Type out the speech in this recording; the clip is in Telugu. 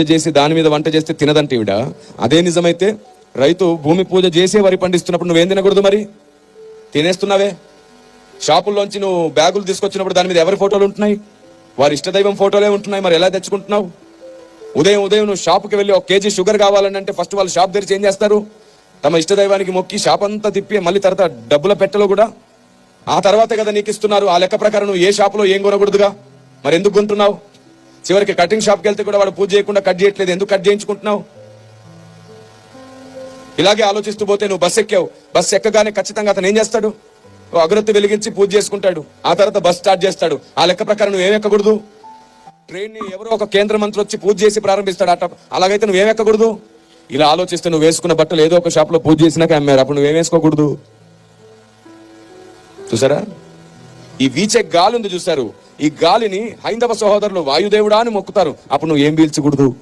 చేసి దాని మీద వంట చేస్తే తినదంటే ఈవిడ. అదే నిజమైతే రైతు భూమి పూజ చేసే వరి పండిస్తున్నప్పుడు నువ్వేం తినకూడదు మరి? తినేస్తున్నావే? షాపుల్లోంచి నువ్వు బ్యాగులు తీసుకొచ్చినప్పుడు దాని మీద ఎవరి ఫోటోలు ఉంటున్నాయి? వారి ఇష్టదైవం ఫోటోలే ఉంటున్నాయి మరి ఎలా తెచ్చుకుంటున్నావు? ఉదయం ఉదయం నువ్వు షాపుకి వెళ్ళి ఒక కేజీ షుగర్ కావాలని అంటే ఫస్ట్ వాళ్ళు షాప్ తెరిచి ఏం చేస్తారు? తమ ఇష్టదైవానికి మొక్కి షాప్ అంతా తిప్పి మళ్ళీ తర్వాత డబ్బుల పెట్టలో కూడా. ఆ తర్వాత కదా నీకు ఇస్తున్నారు. ఆ లెక్క ప్రకారం నువ్వు ఏ షాపులో ఏం కొనకూడదుగా? మరి ఎందుకు కొంటున్నావు? చివరికి కటింగ్ షాప్కి వెళ్తే కూడా వాడు పూజ చేయకుండా కట్ చేయట్లేదు. ఎందుకు కట్ చేయించుకుంటున్నావు? ఇలాగే ఆలోచిస్తూ పోతే నువ్వు బస్ ఎక్కావు. బస్ ఎక్కగానే ఖచ్చితంగా అతను ఏం చేస్తాడు? ఓ అగరొత్తి వెలిగించి పూజ చేసుకుంటాడు. ఆ తర్వాత బస్ స్టార్ట్ చేస్తాడు. ఆ లెక్క ప్రకారం నువ్వు ఏం ఎక్కకూడదు? ట్రైన్ని ఎవరో ఒక కేంద్ర మంత్రి వచ్చి పూజ చేసి ప్రారంభిస్తాడు. అట అలాగైతే నువ్వు ఎక్కకూడదు? ఇలా ఆలోచిస్తే నువ్వు వేసుకున్న బట్టలు ఏదో ఒక షాప్లో పూజ చేసినాక అమ్మారు. అప్పుడు నువ్వేం వేసుకోకూడదు? చూసారా? ఈ వీచే గాలి ఉంది చూసారు. ఈ గాలిని హైందవ సహోదరులు వాయుదేవుడా అని మొక్కుతారు. అప్పుడు నువ్వు ఏం పీల్చకూడదు?